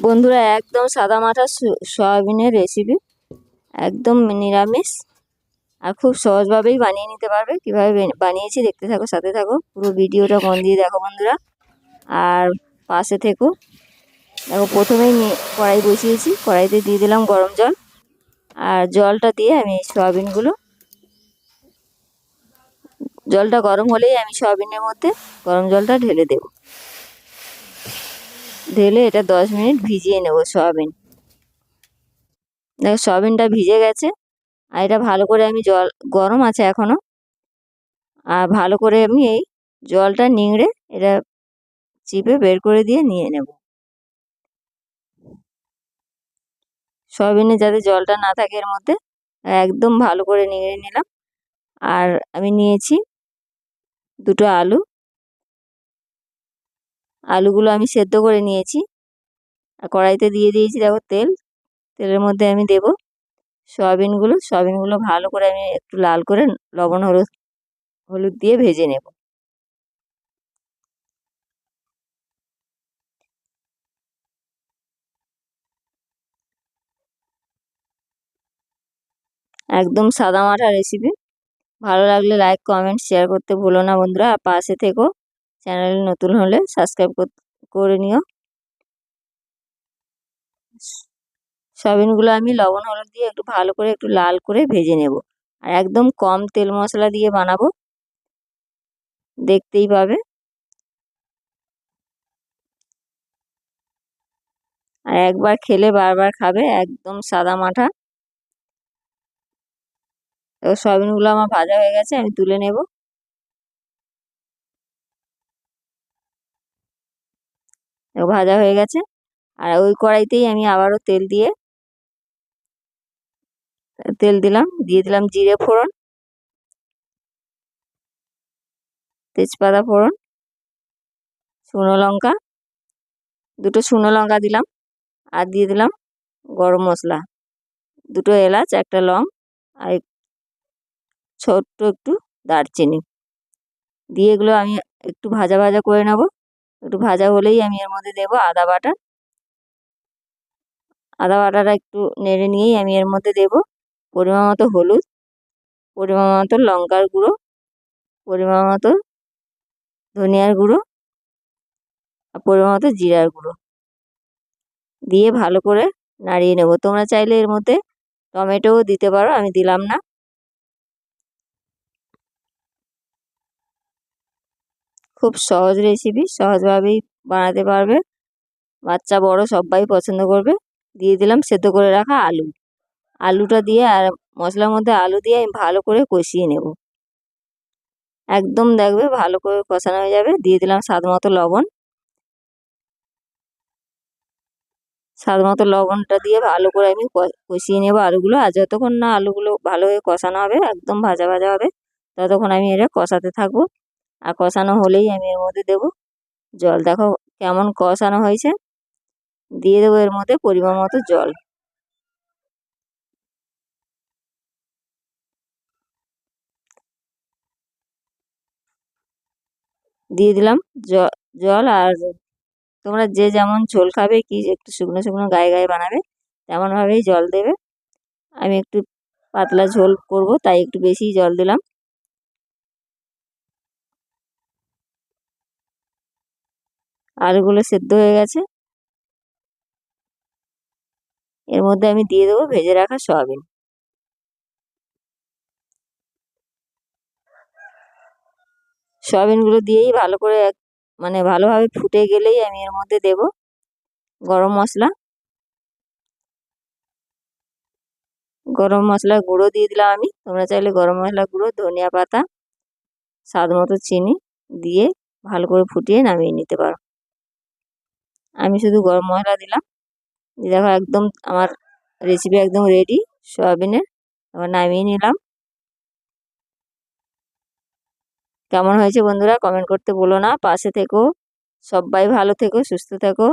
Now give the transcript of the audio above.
বন্ধুরা, একদম সাদা মাঠা সয়াবিনের রেসিপি একদম নিরামিষ। আর খুব সহজভাবেই বানিয়ে নিতে পারবে। কীভাবে বানিয়েছি দেখতে থাকো, সাথে থাকো। পুরো ভিডিওটা মন দিয়ে দেখো বন্ধুরা। আর পাশে থেকো। দেখো, প্রথমেই কড়াই বসিয়েছি। কড়াইতে দিয়ে দিলাম গরম জল। আর জলটা দিয়ে আমি সয়াবিনগুলো, জলটা গরম হলেই আমি সয়াবিনের মধ্যে গরম জলটা ঢেলে দেবো। ঢেলে এটা দশ মিনিট ভিজিয়ে নেব সয়াবিন। দেখো সয়াবিনটা ভিজে গেছে, আর এটা ভালো করে আমি জল, গরম আছে এখনও আর ভালো করে আমি এই জলটা নিংড়ে এটা চিপে বের করে দিয়ে নিয়ে নেব। সয়াবিনে যাতে জলটা না থাকে এর মধ্যে একদম ভালো করে নিংড়ে নিলাম। আর আমি নিয়েছি দুটো আলু আলুগুলো আমি সেদ্ধ করে নিয়েছি। আর কড়াইতে দিয়ে দিয়েছি দেখো তেল। তেলের মধ্যে আমি দেব সয়াবিনগুলো। সয়াবিনগুলো ভালো করে আমি একটু লাল করে লবণ, হলুদ হলুদ দিয়ে ভেজে নেব। একদম সাদা মাঠা রেসিপি ভালো লাগলে লাইক কমেন্ট শেয়ার করতে ভুলো না বন্ধুরা। আর পাশে থেকো। চ্যানেল নতুন হলে সাবস্ক্রাইব করে নিও। সয়াবিনগুলো আমি লবণ, হলুদ দিয়ে একটু ভালো করে একটু লাল করে ভেজে নেব। আর একদম কম তেল মশলা দিয়ে বানাবো। দেখতেই পাবে। আর একবার খেলে বারবার খাবে, একদম সাদা মাঠা। এবার সয়াবিনগুলো আমার ভাজা হয়ে গেছে, আমি তুলে নেব। ভাজা হয়ে গেছে। আর ওই কড়াইতেই আমি আবারও তেল দিয়ে, তেল দিলাম, দিয়ে দিলাম জিরে ফোড়ন, তেজপাতা ফোড়ন, শুকনো লঙ্কা, দুটো শুকনো লঙ্কা দিলাম আর দিয়ে দিলাম গরম মশলা। দুটো এলাচ, একটা লং আর ছোট্ট একটু দারচিনি। দিয়ে এগুলো আমি একটু ভাজা ভাজা করে নেব। একটু ভাজা হলেই আমি এর মধ্যে দেবো আদা বাটা। আদা বাটাটা একটু নেড়ে নিয়েই আমি এর মধ্যে দেব পরিমাণ মতো হলুদ, পরিমাণ মতো লঙ্কার গুঁড়ো, পরিমাণ মতো ধনিয়ার গুঁড়ো আর পরিমাণ মতো জিরার গুঁড়ো। দিয়ে ভালো করে নাড়িয়ে নেব। তোমরা চাইলে এর মধ্যে টমেটোও দিতে পারো, আমি দিলাম না। খুব সহজ রেসিপি সহজভাবেই বানাতে পারবে। বাচ্চা, বড় সবাই পছন্দ করবে। দিয়ে দিলাম সেদ্ধ করে রাখা আলু। আলুটা দিয়ে আর মশলার মধ্যে আলু দিয়ে আমি ভালো করে কষিয়ে নেব। একদম দেখবে ভালো করে কষানো হয়ে যাবে। দিয়ে দিলাম স্বাদ মতো লবণ। স্বাদ মতো লবণটা দিয়ে ভালো করে আমি কষিয়ে নেব আলুগুলো। আর যতক্ষণ না আলুগুলো ভালো হয়ে কষানো হবে, একদম ভাজা ভাজা হবে, ততক্ষণ আমি এটা কষাতে থাকব। আর কষানো হলেই আমি এর মধ্যে দেব। জল দেখো কেমন কষানো হয়েছে। দিয়ে দেবো এর মধ্যে পরিমাণ মতো জল। দিয়ে দিলাম জল আর তোমরা যে যেমন ঝোল খাবে কি একটু শুকনো শুকনো গায়ে গায়ে বানাবে তেমনভাবেই জল দেবে। আমি একটু পাতলা ঝোল করব তাই একটু বেশিই জল দিলাম। আলুগুলো সেদ্ধ হয়ে গেছে। এর মধ্যে আমি দিয়ে দেবো ভেজে রাখা সয়াবিন। সয়াবিনগুলো দিয়েই ভালো করে মানে ভালোভাবে ফুটে গেলেই আমি এর মধ্যে দেব গরম মশলা। গরম মশলা গুঁড়ো দিয়ে দিলাম আমি। তোমরা চাইলে গরম মশলা গুঁড়ো, ধনিয়া পাতা, স্বাদ মতো চিনি দিয়ে ভালো করে ফুটিয়ে নামিয়ে নিতে পারো। আমি শুধু গরম মশলা দিলাম। দেখো একদম আমার রেসিপি একদম রেডি সয়াবিনের এবার নামিয়ে নিলাম। কেমন হয়েছে বন্ধুরা? কমেন্ট করতে বলো না। পাশে থেকো। সবাই ভালো থেকো, সুস্থ থেকো।